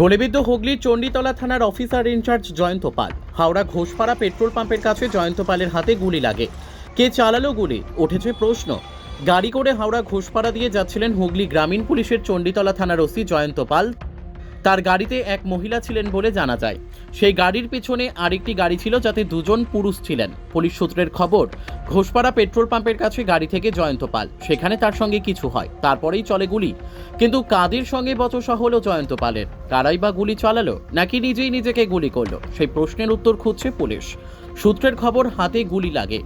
গলিবিদ্ধ হুগলির চণ্ডীতলা থানার officer in charge Joyanta Pal. Howrah Ghoshpara petrol পাম্পের কাছে জয়ন্ত পালের হাতে গুলি লাগে। কে চালালো গুলি? উঠেছে প্রশ্ন। গাড়ি করে হাওড়া ঘোষপাড়া দিয়ে যাচ্ছিলেন হুগলি গ্রামীণ পুলিশের চণ্ডীতলা থানার ওসি জয়ন্ত পাল। তার গাড়িতে এক মহিলা ছিলেন বলে জানা যায়। সেই গাড়ির পিছনে আরেকটি গাড়ি ছিল যাতে দুজন পুরুষ ছিলেন। পুলিশ সূত্রের খবর, ঘোষপাড়া পেট্রোল পাম্পের কাছে গাড়ি থেকে জয়ন্ত পাল। সেখানে তার সঙ্গে কিছু হয়, তারপরেই চলে গুলি। কিন্তু কাদের সঙ্গে বচসা হলো জয়ন্ত পালের? কারাই বা গুলি চালালো, নাকি নিজেই নিজেকে গুলি করল? সেই প্রশ্নের উত্তর খুঁজছে পুলিশ। সূত্রের খবর, হাতে গুলি লাগে।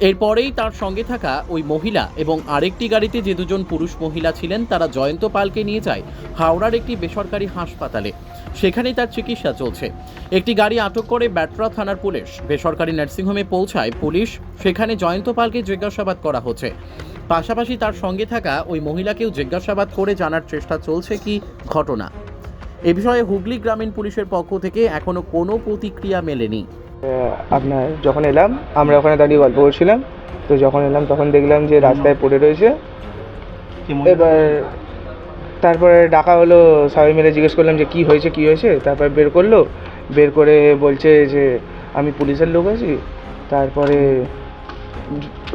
এরপরেই তার সঙ্গে থাকা ওই মহিলা এবং আরেকটি গাড়িতে যে দুজন পুরুষ মহিলা ছিলেন, তারা জয়ন্ত পালকে নিয়ে যায় হাওড়ার একটি বেসরকারি হাসপাতালে। সেখানেই তার চিকিৎসা চলছে। একটি গাড়ি আটক করে ব্যাটরা থানার পুলিশ। বেসরকারি নার্সিংহোমে পৌঁছায় পুলিশ। সেখানে জয়ন্ত পালকে জিজ্ঞাসাবাদ করা হচ্ছে। পাশাপাশি তার সঙ্গে থাকা ওই মহিলাকেও জিজ্ঞাসাবাদ করে জানার চেষ্টা চলছে কি ঘটনা। এ বিষয়ে হুগলি গ্রামীণ পুলিশের পক্ষ থেকে এখনও কোনো প্রতিক্রিয়া মেলেনি। আপনার যখন এলাম আমরা ওখানে দাঁড়িয়ে গল্প করছিলাম। তো যখন এলাম তখন দেখলাম যে রাস্তায় পড়ে রয়েছে। এবার তারপরে ডাকা হলো সবাই মিলে জিজ্ঞেস করলাম যে কি হয়েছে কি হয়েছে? তারপর বের করল। বের করে বলছে যে আমি পুলিশের লোক আছি। তারপরে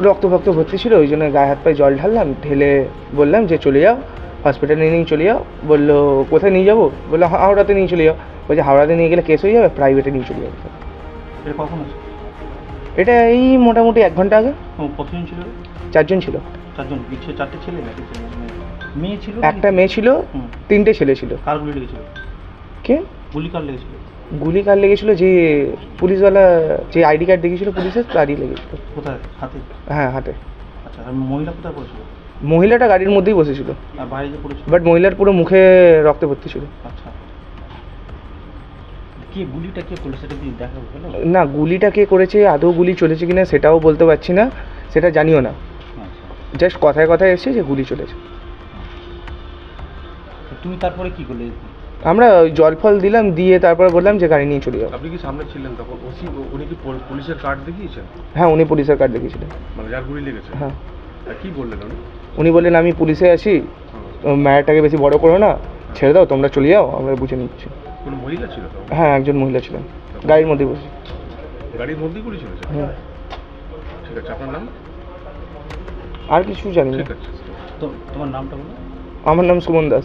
রক্ত ফক্ত ভর্তি ছিল ওই জন্য গায়ে হাত পায়ে জল ঢাললাম ঢেলে বললাম যে চলে যাও হসপিটালে নিয়ে চলে যাও। বলল কোথায় নিয়ে যাব? বলল "হা- হাওড়াতে নিয়ে চলে যাও। বলছে হাওড়াতে নিয়ে গেলে কেস হয়ে যাবে প্রাইভেটে নিয়ে চলে যাব। এটা কখন আছে? এটা এই মোটামুটি এক ঘণ্টা আগে। কতজন ছিল? চারজন ছিল। চারজন। চারটে ছেলে নাকি মানে মেয়ে ছিল একটা মেয়ে ছিল তিনটে ছেলে ছিল। কার গুলি লেগেছিল? কে? গুলি কার লেগেছিল? গুলি কার লেগেছিল? যে পুলিশওয়ালা যে আইডি কার্ড দেখেছিল পুলিশের তারই লেগেছিল। কোথায়? হাতে? হ্যাঁ হাতে। আচ্ছা মহিলা কোথায় পড়েছিল? মহিলাটা গাড়ির মধ্যেই বসেছিল। বাট মহিলার পুরো মুখে রক্তে ভর্তি ছিল। আচ্ছা। কে গুলিটা কে করল সেটা কি দেখা গেল না গুলিটা কে করেছে আদৌ গুলি চলেছে কিনা সেটাও বলতে পারছি না সেটা জানিও না। আচ্ছা। জাস্ট কথায় কথায় এসছে যে গুলি চলেছে। তুমি তারপরে কি করলে? আমরা ওই জল ফল দিলাম দিয়ে তারপর বললাম যে গাড়ি নিয়ে চলে যাও। আপনি কি সামনে ছিলেন তখন? ওসি উনি কি পুলিশের কার্ড দেখিয়েছেন? হ্যাঁ উনি পুলিশের কার্ড দেখিয়েছিলেন। মানে যার গুলি লেগেছে? হ্যাঁ। কি বললেন উনি? উনি বললেন আমি পুলিশে আছি। ম্যাটারটাকে বেশি বড় করো না। ছেড়ে দাও তোমরা চলে যাও আমরা বুঝে নিচ্ছি। কোনো মহিলা ছিল তো হ্যাঁ একজন মহিলা ছিলেন। গাড়ির মধ্যে বসে। গাড়ির মধ্যে চলেছে হ্যাঁ। ঠিক আছে আপনার নাম? আর কিছু জানি না। ঠিক আছে। তো তোমার নামটা বলো। আমার নাম সুমন দাস।